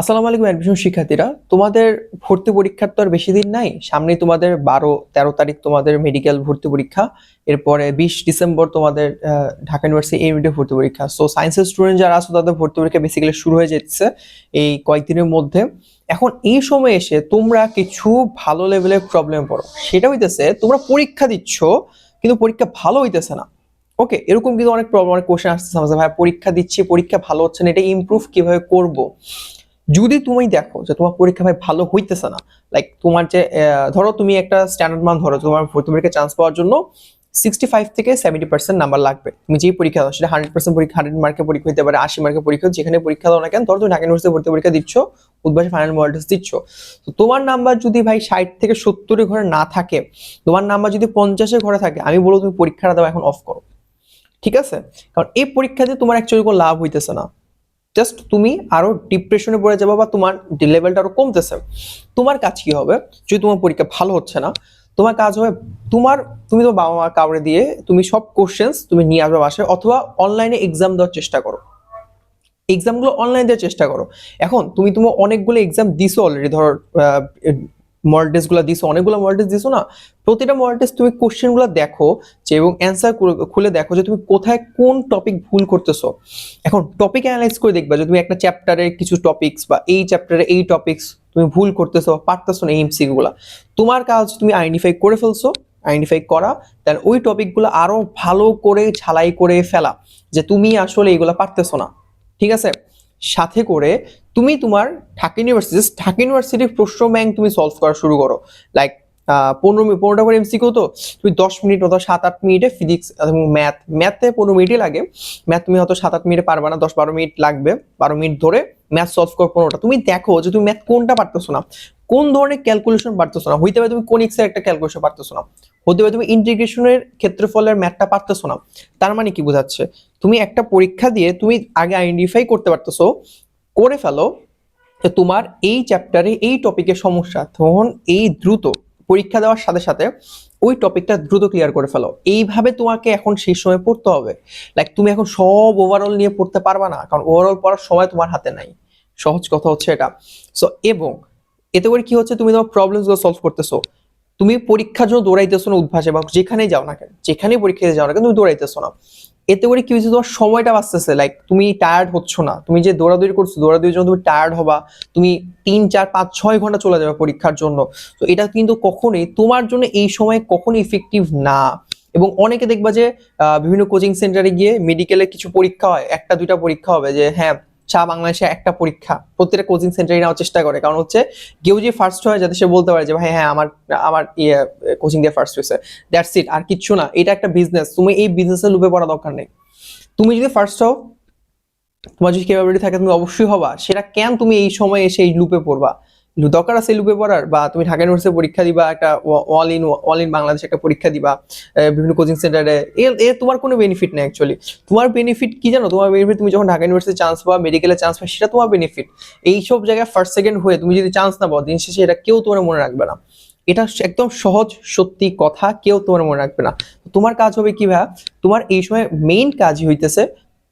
আসসালামু আলাইকুম অ্যাডমিশন শিক্ষার্থীরা। তোমাদের ভর্তি পরীক্ষার তো আর বেশি দিন নাই। সামনে তোমাদের বারো, তেরো তারিখ তোমাদের মেডিকেল ভর্তি পরীক্ষা। এরপরে বিশ ডিসেম্বর তোমাদের ঢাকা ইউনিভার্সিটি এমইডি ভর্তি পরীক্ষা। সো সায়েন্সের স্টুডেন্ট যারা আছো, তাদের ভর্তি পরীক্ষা বেসিক্যালি শুরু হয়ে যাচ্ছে এই কয়েকদিনের মধ্যে। এখন এই সময় এসে তোমরা কিছু ভালো লেভেলের প্রবলেম পড়ো। সেটা হইতেছে, তোমরা পরীক্ষা দিচ্ছ, কিন্তু পরীক্ষা ভালো হইতেছে না। ওকে এরকম কিন্তু অনেক প্রবলেম অনেক কোশ্চেন আসতেছে। আমাদের ভাই, পরীক্ষা দিচ্ছি, পরীক্ষা ভালো হচ্ছে না, এটা ইমপ্রুভ কীভাবে করব? যদি তুমি দেখো যে তোমার পরীক্ষা ভাই ভালো হইতেছে না লাইক তোমার যে ধরো তুমি একটা স্ট্যান্ডার্ড মান ধরো, তোমার পরীক্ষা চান্স পাওয়ার জন্য সিক্সটি ফাইভ থেকে সেভেন্টি পার্সেন্ট নাম্বার লাগবে। তুমি যেই পরীক্ষা দাও, সেটা হান্ড্রেড পার্সেন্ট পরীক্ষা হান্ড্রেড মার্কের পরীক্ষা হতে পারে, আশি মার্কের পরীক্ষা, যেখানে পরীক্ষা দাও না কেন, ধরো তুমি ঢাকা ইউনিভার্সিটি ভর্তি পরীক্ষা দিচ্ছ, উদ্ভাসী ফাইনাল মডেল টেস্ট দিচ্ছ। তো তোমার নাম্বার যদি ভাই ষাট থেকে সত্তরের ঘরে না থাকে, তোমার নাম্বার যদি পঞ্চাশের ঘরে থাকে, আমি বলব তুমি পরীক্ষাটা দাও, এখন অফ করো। ঠিক আছে? কারণ এই পরীক্ষাতে তোমার অ্যাকচুয়ালি কোনো লাভ হইতেছে না। জাস্ট তুমি আরও ডিপ্রেশনে পড়ে যাবে বা তোমার লেভেলটা আরও কমতেছে। তোমার কাজ কি হবে? যদি তোমার পরীক্ষা ভালো হচ্ছে না, তোমার কাজ হবে তোমার, তুমি তোমার বাবা মা কাউরে দিয়ে তুমি সব কোশ্চেন্স তুমি নিয়ে আসবে বাসায় অথবা অনলাইনে এক্সাম দেওয়ার চেষ্টা করো। এক্সামগুলো অনলাইন দেওয়ার চেষ্টা করো। এখন তুমি তোমার অনেকগুলো এক্সাম দিছো অলরেডি ধরো মডেল টেস্টগুলো দিছো, অনেকগুলো মডেল টেস্ট দিছো না? প্রতিটা মডেল টেস্ট তুমি কোশ্চেনগুলো দেখো যে এবং অ্যান্সার খুলে দেখো যে তুমি কোথায় কোন টপিক ভুল করতেছো। এখন টপিক অ্যানালাইজ করে দেখবা যে তুমি একটা চ্যাপ্টারে কিছু টপিকস বা এই চ্যাপ্টারে এই টপিকস তুমি ভুল করতেছো বা পারতেছো না এই এমসিকিউগুলো তোমার কাজ তুমি আইডেন্টিফাই করে ফেলছো আইডেন্টিফাই করা দেন ওই টপিকগুলো আরও ভালো করে ঝালাই করে ফেলা যে তুমি আসলে এগুলো পারতেছো না। ঠিক আছে? সাথে করে তুমি তোমার ঢাকা ইউনিভার্সিটি ঢাকা ইউনিভার্সিটির প্রশ্ন ব্যাংক তুমি সলভ করা শুরু করো। লাইক পনেরো মিনিট পনেরোটা করে এমসিকিউ তো, তুমি দশ মিনিট অথবা সাত আট মিনিটে ফিজিক্স এবং ম্যাথ ম্যাথে পনেরো মিনিটই লাগে। ম্যাথ তুমি হয়তো সাত আট মিনিটে পারবা না দশ বারো মিনিট লাগবে, বারো মিনিট ধরে ম্যাথ সলভ করো পনেরোটা। তুমি দেখো যে তুমি ম্যাথ কোনটা পারতেছো না, কোন ধরনের ক্যালকুলেশন পারতেছো না। হইতে পারে তুমি কোনিক্সের একটা ক্যালকুলেশন পারতেছো না। হতে পারে তুমি ইন্টিগ্রেশনের ক্ষেত্রফলের ম্যাথটা পারতেছো না। তার মানে কি বোঝাচ্ছে? তুমি একটা পরীক্ষা দিয়ে তুমি আগে আইডেন্টিফাই করতে পারতেছো করে ফেলো যে তোমার এই চ্যাপ্টারে এই টপিকের সমস্যা, তখন এই দ্রুত পরীক্ষা দেওয়ার সাথে সাথে ওই টপিকটা দ্রুত ক্লিয়ার করে ফেলো। এইভাবে তোমাকে এখন সেই সময় পড়তে হবে। লাইক তুমি এখন সব ওভারঅল নিয়ে পড়তে পারবা না, কারণ ওভারঅল পড়ার সময় তোমার হাতে নাই। সহজ কথা হচ্ছে এটা। সো এবং এতে করে কি হচ্ছে, তুমি তোমার প্রবলেমসগুলো সলভ করতেছো। তুমি পরীক্ষার জন্য দৌড়াইতেছো না উদ্ভাসে বা যেখানেই যাও না কেন, যেখানেই পরীক্ষা যাও না কেন, তুমি দৌড়াইতেছো না। এতে করে কি হয়েছে? তোমার সময়টা বাঁচতেছে। লাইক তুমি টায়ার্ড হচ্ছ না। তুমি যে দৌড়াদৌড়ি করছ, দৌড়াদৌড়ির জন্য তুমি টায়ার্ড হবা। তুমি তিন, চার, পাঁচ, ছয় ঘণ্টা চলে যাবে পরীক্ষার জন্য। তো এটা কিন্তু কখনোই তোমার জন্য এই সময় কখনোই ইফেক্টিভ না। এবং অনেকে দেখবা যে বিভিন্ন কোচিং সেন্টারে গিয়ে মেডিকেলের কিছু পরীক্ষা হয়। একটা, দুইটা পরীক্ষা হবে যে হ্যাঁ চা বাংলাদেশে একটা পরীক্ষা। প্রত্যেকটা কোচিং সেন্টারে নেওয়ার চেষ্টা করে। কারণ হচ্ছে, কেউ যে ফার্স্ট হয়, যাতে সে বলতে পারে যে, ভাই হ্যাঁ আমার আমার ইয়ে কোচিং দিয়ে ফার্স্ট হয়েছে। দ্যাটস ইট আর কিচ্ছু না। এটা একটা বিজনেস তুমি এই বিজনেসে লুপে পড়া দরকার নেই। তুমি যদি ফার্স্ট হও, তোমার যদি ক্যাপাবিলিটি থাকে, তুমি অবশ্যই হবা। সেটা কেন তুমি এই সময় এসে এই লুপে পড়বা? দরকার আছে লুপে পড়ার বা তুমি ঢাকা ইউনিভার্সিটি পরীক্ষা দিবা, একটা all in all in Bangladesh একটা পরীক্ষা দিবা বিভিন্ন কোচিং সেন্টারে এর তোমার কোনো বেনিফিট নেই অ্যাকচুয়ালি তোমার বেনিফিট কি জানো? তোমার বেনিফিট তুমি যখন ঢাকা ইউনিভার্সিটি চান্স পাবা মেডিকেলে চান্স পাবা, সেটা তোমার বেনিফিট এইসব জায়গায় ফার্স্ট সেকেন্ড হয়ে তুমি যদি চান্স না পাও, দিন শেষে এটা কেউ তোমার মনে রাখবে না। এটা একদম সহজ, সত্যি কথা, কেউ তোমার মনে রাখবে না। তোমার কাজ হবে কি ভাইয়া? তোমার এই সময় মেইন কাজই হইতেছে,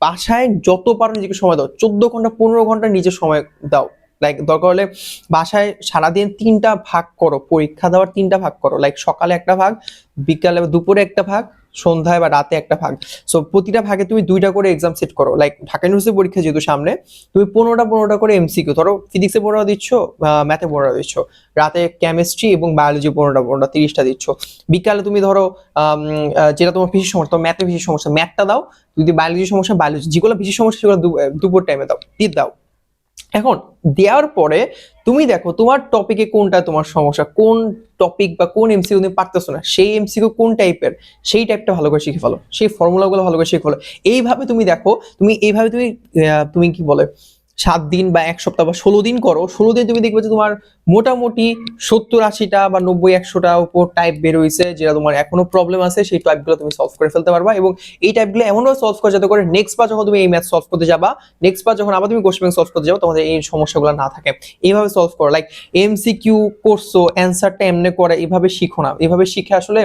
বাসায় যত পারো নিজেকে সময় দাও। চোদ্দ ঘণ্টা, পনেরো ঘণ্টা নিজের সময় দাও। লাইক দরকার হলে বাসায় সারাদিন তিনটা ভাগ করো, পরীক্ষা দেওয়ার তিনটা ভাগ করো। লাইক সকালে একটা ভাগ, বিকালে দুপুরে একটা ভাগ, সন্ধ্যায় বা রাতে একটা ভাগ। সো প্রতিটা ভাগে তুমি দুইটা করে এক্সাম সেট করো। লাইক ঢাকা ইউনিভার্সিটি পরীক্ষা যেহেতু সামনে, তুমি পনেরোটা পনেরোটা করে এমসিকিউ ধরো ফিজিক্সে পনেরোটা দিচ্ছ ম্যাথে পনেরোটা দিচ্ছ, রাতে কেমিস্ট্রি এবং বায়োলজি পনেরোটা পনেরোটা, তিরিশটা দিচ্ছ। বিকালে তুমি ধরো যেটা তোমার বেশি সমস্যা ম্যাথে বেশি সমস্যা ম্যাথটা দাও, যদি বায়োলজি সমস্যা বায়োলজি যেগুলো বেশি সমস্যা, সেগুলো দুপুর টাইমে দাও, দিয়ে দাও। এখন দেওয়ার পরে তুমি দেখো তোমার টপিকে কোনটা তোমার সমস্যা? কোন টপিক বা কোন এমসিকিউ তুমি পারতেছো না? সেই এমসিকিউ কোন টাইপের সেই টাইপটা ভালো করে শিখে ফেলো। সেই ফর্মুলাগুলো ভালো করে শিখে ফেলো। এইভাবে তুমি দেখো, তুমি এইভাবে তুমি তুমি কি বলে, সাত দিন বা এক সপ্তাহ বা ষোলো দিন করো। ষোলো দিন তুমি দেখবে যে তোমার মোটামুটি সত্তর আশিটা বা নব্বই, একশোটা উপর টাইপ বের হয়েছে যেটা তোমার এখনও প্রবলেম আছে, সেই টাইপগুলো তুমি সলভ করে ফেলতে পারবা এবং এই টাইপগুলো এমনভাবে সলভ করে যাতে করে নেক্সট বার যখন তুমি এই ম্যাথ সলভ করতে যাবা নেক্সট বার যখন আবার তুমি কোশ্চেন সলভ করতে যাব, তোমাদের এই সমস্যাগুলো না থাকে। এইভাবে সলভ করো। লাইক এমসিকিউ করছ অ্যান্সারটা এমনি করে, এভাবে শিখো না। এভাবে শিখে আসলে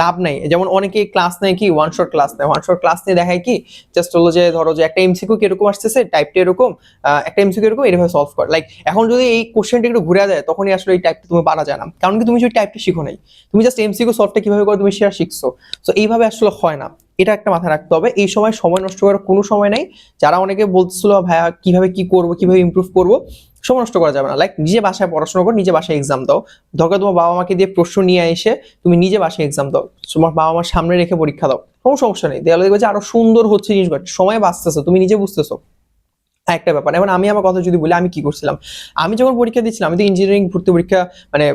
লাভ নাই। যেমন অনেকে ক্লাস নেয় কি ওয়ান শট ক্লাস নেয়। ওয়ান শট ক্লাস নিয়ে দেখায় কি জাস্ট হলো যে ধরো যে একটা এমসিকিউ কীরকম আসতেছে টাইপটা এরকম একটা এমসিকিউ এরকম এরকম সলভ কর। লাইক এখন যদি এই কোশ্চেনটা একটু ঘুরে দেয় তখনই আসলে এই টাইপটা তুমি পারা যায় না। কারণ কি তুমি সেই টাইপটা শিখো নাই। তুমি জাস্ট এমসিকিউ সলভটা কীভাবে করো তুমি সেটা শিখছো। তো এইভাবে আসলে হয় না। এটা একটা মাথায় রাখতে হবে। এই সময় সময় নষ্ট করার কোনো সময় নাই। যারা অনেকে বলছিল ভাইয়া, কীভাবে কি করব, কীভাবে ইমপ্রুভ করব? সময় নষ্ট করা যাবে না। লাইক নিজে বাসায় পড়াশোনা করো, নিজে বাসায় এক্সাম দাও। দরকার তোমার বাবা মাকে দিয়ে প্রশ্ন নিয়ে এসে তুমি নিজে বাসায় এক্সাম দাও। তোমার বাবা মার সামনে রেখে পরীক্ষা দাও। কোনো সমস্যা নেই। দেওয়ালে দেখবে যে আরও সুন্দর হচ্ছে জিনিসগুলো। সময় বাঁচতেছো। তুমি নিজে বুঝতেছো। একটা ব্যাপার। এখন আমি আমার কথা যদি বলি, আমি কি করছিলাম? আমি যখন পরীক্ষা দিচ্ছিলাম, আমি তো ইঞ্জিনিয়ারিং ভর্তি পরীক্ষা মানে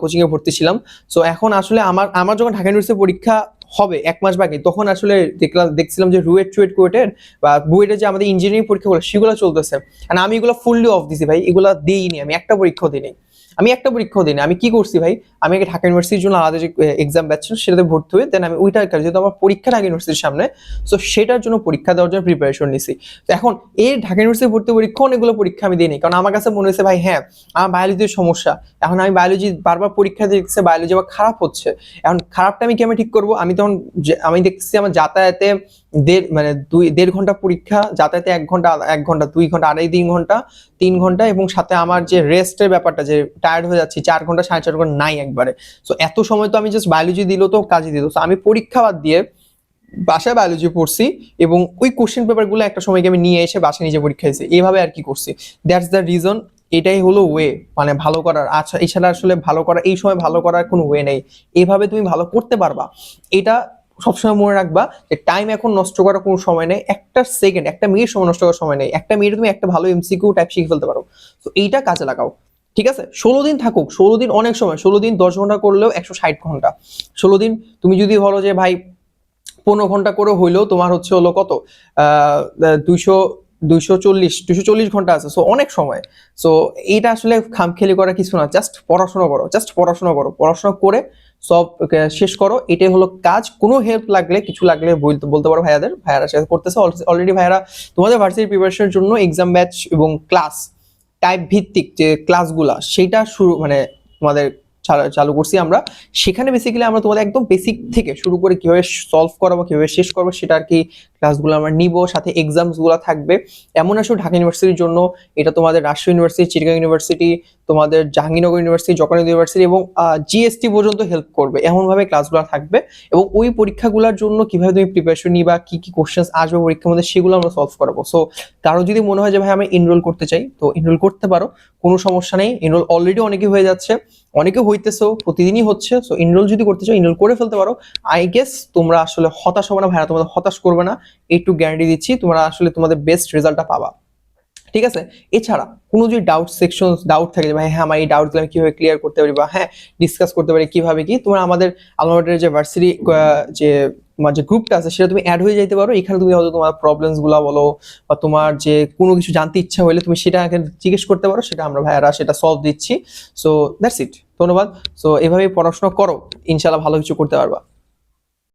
কোচিং এ ভর্তি ছিলাম। সো এখন আসলে আমার আমার যখন ঢাকা ইউনিভার্সিটি পরীক্ষা হবে এক মাস বাকি, তখন আসলে দেখলাম, দেখছিলাম যে রুয়েট টুয়েট কুয়েটের বা বুয়েটের যে আমাদের ইঞ্জিনিয়ারিং পরীক্ষাগুলো, সেগুলো চলতেছে। আমি এগুলো ফুললি অফ দিছি ভাই, এগুলো দিইনি আমি, একটা পরীক্ষাও দিইনি। আমি একটা পরীক্ষাও দিইনি। আমি কি করছি ভাই? আমি আগে ঢাকা ইউনিভার্সিটির জন্য আলাদা যে এক্সাম ব্যাচ ছিল সেটাতে ভর্তি হয়ে দেন আমি ওইটার কাজ যেহেতু আমার পরীক্ষা ঢাকা ইউনিভার্সিটির সামনে সো সেটার জন্য পরীক্ষা দেওয়ার জন্য প্রিপারেশন নিছি। তো এখন এই ঢাকা ইউনিভার্সিটি ভর্তি পরীক্ষা অনেকগুলো পরীক্ষা আমি দিইনি। কারণ আমার কাছে মনে হয়েছে, ভাই হ্যাঁ আমার বায়োলজির সমস্যা। এখন আমি বায়োলজি বারবার পরীক্ষা দিচ্ছে বায়োলজি আবার খারাপ হচ্ছে। এখন খারাপটা আমি কেমন ঠিক করব? আমি তখন আমি দেখছি আমার যাতায়াতে দেড় মানে দুই, দেড় ঘণ্টা পরীক্ষা, যাতায়াতে এক ঘণ্টা এক ঘণ্টা, দুই ঘণ্টা, আড়াই, তিন ঘণ্টা। তিন ঘণ্টা এবং সাথে আমার যে রেস্টের ব্যাপারটা, যে টায়ার্ড হয়ে যাচ্ছি, চার ঘণ্টা, সাড়ে চার ঘণ্টা নাই একবারে। সো এত সময় তো আমি জাস্ট বায়োলজি দিল তো কাজে দিল। তো আমি পরীক্ষা বাদ দিয়ে বাসায় বায়োলজি পড়ছি এবং ওই কোশ্চেন পেপারগুলো একটা সময়কে আমি নিয়ে এসে বাসায় নিজে পরীক্ষা দিয়েছি। এইভাবে আর কি করছি। দ্যাটস দ্য রিজন এটাই হলো ওয়ে মানে ভালো করার। আচ্ছা এছাড়া আসলে ভালো করার এই সময় ভালো করার কোনো ওয়ে নেই। এভাবে তুমি ভালো করতে পারবা। এটা সবসময় মনে রাখবা যে টাইম এখন নষ্ট করার কোনো সময় নেই। একটা সেকেন্ড একটা মিনিট সময় নষ্ট করার সময় নেই। একটা মিনিটে তুমি একটা ভালো এমসিকিউ টাইপ শিখে ফেলতে পারো। তো এইটা কাজে লাগাও। ঠিক আছে? ষোলো দিন থাকুক। ষোলো দিন অনেক সময়। ষোলো দিন দশ ঘণ্টা করলেও একশো ষাট ঘণ্টা। ষোলো দিন তুমি যদি বলো যে ভাই পনেরো ঘণ্টা করে হইলেও তোমার হচ্ছে হলো কত? দুইশো দুইশো চল্লিশ দুইশো চল্লিশ ঘণ্টা আছে সো অনেক সময়। সো এইটা আসলে খামখেলি করা কিছু না জাস্ট পড়াশোনা করো জাস্ট পড়াশোনা করো, পড়াশোনা করে সব শেষ করো। এটাই হলো কাজ, কোনো হেল্প লাগলে, কিছু লাগলে বলতে বলতে পারো ভাইয়াদের, ভাইয়ারা সাথে করতেছে। অলরেডি ভাইয়ারা তোমাদের ভার্সিটি প্রিপারেশনের জন্য এক্সাম ব্যাচ এবং ক্লাস টাইপ ভিত্তিক যে ক্লাসগুলা সেটা শুরু মানে তোমাদের চালা- করছি আমরা। সেখানে বেসিক্যালি আমরা তোমাদের একদম বেসিক থেকে শুরু করে কীভাবে সলভ করাবো, কীভাবে শেষ করব সেটা আর কি ক্লাসগুলো আমরা নিব। সাথে এক্সামসগুলো থাকবে। এমন আসলে ঢাকা ইউনিভার্সিটির জন্য, এটা তোমাদের রাজশাহী ইউনিভার্সিটি চিটাগাং ইউনিভার্সিটি তোমাদের জাহাঙ্গীরনগর ইউনিভার্সিটি জগন্নাথ ইউনিভার্সিটি এবং জিএসটি পর্যন্ত হেল্প করবে। এমনভাবে ক্লাসগুলো থাকবে এবং ওই পরীক্ষাগুলোর জন্য কীভাবে তুমি প্রিপারেশন নিবা, কি কি কোশ্চেন্স আসবে পরীক্ষার মধ্যে সেগুলো আমরা সলভ করাবো। সো কারও যদি মনে হয় যে, ভাই, আমি এনরোল করতে চাই, তো এনরোল করতে পারো। কোনো সমস্যা নেই। এনরোল অলরেডি অনেকে হয়ে যাচ্ছে। অনেকে হইতেছেও প্রতিদিনই হচ্ছে সো ইনরোল যদি করতে চাও এনরোল করে ফেলতে পারো। আই গেস তোমরা আসলে হতাশ হবে না ভাইরা তোমাদের হতাশ করবে না। একটু গ্যারান্টি দিচ্ছি, তোমরা আসলে তোমাদের বেস্ট রেজাল্টটা পাবা। ঠিক আছে? এছাড়া কোনো যদি ডাউট সেকশন ডাউট থাকে যে ভাই হ্যাঁ আমার এই ডাউটগুলো আমি কীভাবে ক্লিয়ার করতে পারি বা হ্যাঁ ডিসকাস করতে পারি কীভাবে কি, তোমরা আমাদের আলমাটের যে ভার্সিটি যে তোমার যে গ্রুপটা আছে, সেটা তুমি অ্যাড হয়ে যেতে পারো। এখানে তুমি হয়তো তোমার প্রবলেমসগুলা বলো বা তোমার যে কোনো কিছু জানতে ইচ্ছা হলে তুমি সেটা জিজ্ঞেস করতে পারো, সেটা আমরা ভাইয়ারা সেটা সলভ দিচ্ছি। সো দ্যাটস ইট ধন্যবাদ। সো এভাবে পড়াশোনা করো। ইনশাল্লাহ ভালো কিছু করতে পারবা।